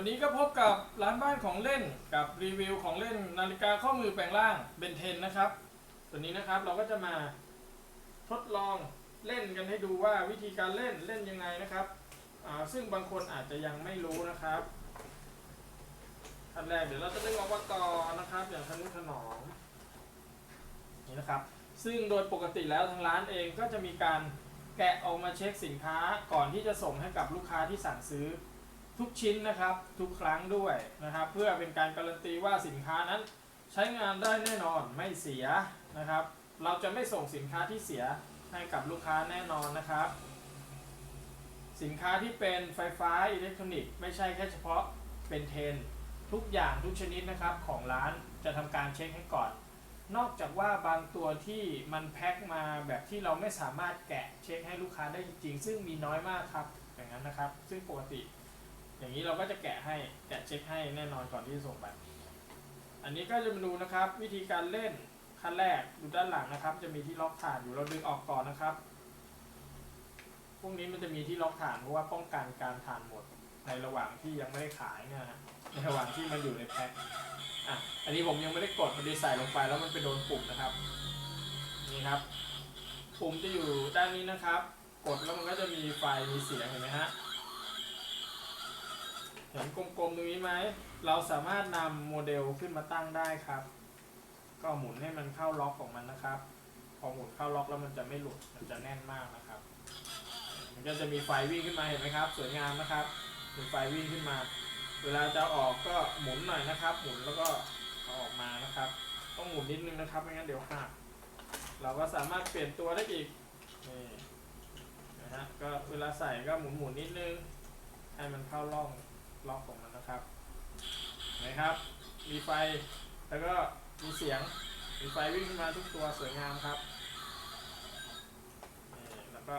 วันนี้ก็พบกับร้านบ้านของเล่นกับรีวิวของเล่นนาฬิกาข้อมือแปลงร่างเบนเทนนะครับตัวนี้นะครับเราก็จะมาทดลองเล่นกันให้ดูว่าวิธีการเล่นเล่นยังไงนะครับซึ่งบางคนอาจจะยังไม่รู้นะครับขั้นแรกเดี๋ยวเราจะดึงออกมาก่อนนะครับ อย่างทนุถนอมนี่นะครับ ซึ่งโดยปกติแล้วทางร้านเองก็จะมีการแกะออกมาเช็คสินค้าก่อนที่จะส่งให้กับลูกค้าที่สั่งซื้อ ทุกชิ้นนะครับทุกครั้งด้วยนะครับ เพื่อเป็นการการันตีว่าสินค้านั้นใช้งานได้แน่นอนไม่เสียนะครับ เราจะไม่ส่งสินค้าที่เสียให้กับลูกค้าแน่นอนนะครับ สินค้าที่เป็นไฟฟ้าอิเล็กทรอนิกส์ไม่ใช่แค่เฉพาะเป็นเทน ทุกอย่างทุกชนิดนะครับของร้านจะทำการเช็คให้ก่อน นอกจากว่าบางตัวที่มันแพ็คมาแบบที่เราไม่สามารถแกะเช็คให้ลูกค้าได้จริงๆซึ่งมีน้อยมากครับอย่างนั้นนะครับ ซึ่งปกติ อย่างนี้เราก็จะแกะให้แกะเช็คให้แน่นอนก่อนที่จะส่งไป อันนี้ก็จะมาดูนะครับ วิธีการเล่นขั้นแรกดูด้านหลังนะครับ จะมีที่ล็อกฐานอยู่เราดึงออกก่อนนะครับ พวกนี้มันจะมีที่ล็อกฐานเพราะว่าป้องกันการฐานหมดในระหว่างที่ยังไม่ได้ขายนี่ยนะในระหว่างที่มันอยู่ในแพ็คอะอันนี้ผมยังไม่ได้กดพอดีใส่ลงไปแล้วมันไปโดนปุ่มนะครับ นี่ครับ ปุ่มจะอยู่ด้านนี้นะครับ กดแล้วมันก็จะมีไฟมีเสียงเห็นไหมฮะ เห็นกลมๆตรงนี้ไหม เราสามารถนำโมเดลขึ้นมาตั้งได้ครับ ก็หมุนให้มันเข้าล็อกของมันนะครับ พอหมุนเข้าล็อกแล้วมันจะไม่หลุด มันจะแน่นมากนะครับ มันก็จะมีไฟวิ่งขึ้นมาเห็นไหมครับ สวยงามนะครับ มีไฟวิ่งขึ้นมา เวลาจะออกก็หมุนหน่อยนะครับ หมุนแล้วก็เอาออกมานะครับ ต้องหมุนนิดนึงนะครับ ไม่งั้นเดี๋ยวหัก เราก็สามารถเปลี่ยนตัวได้อีก นี่นะฮะ ก็เวลาใส่ก็หมุนหมุนๆนิดนึง ให้มันเข้าร่อง ล็อกของมันนะครับเห็นะครับ มีไฟแล้วก็มีเสียง มีไฟวิ่งขึ้นมาทุกตัวสวยงามครับนี่แล้วก็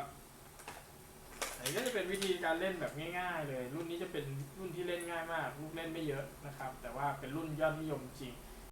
อันนี้ก็จะเป็นวิธีการเล่นแบบง่าย ๆ เลย รุ่นนี้จะเป็นรุ่นที่เล่นง่ายมาก ลูกเล่นไม่เยอะนะครับ แต่ว่าเป็นรุ่นยอดนิยมจริง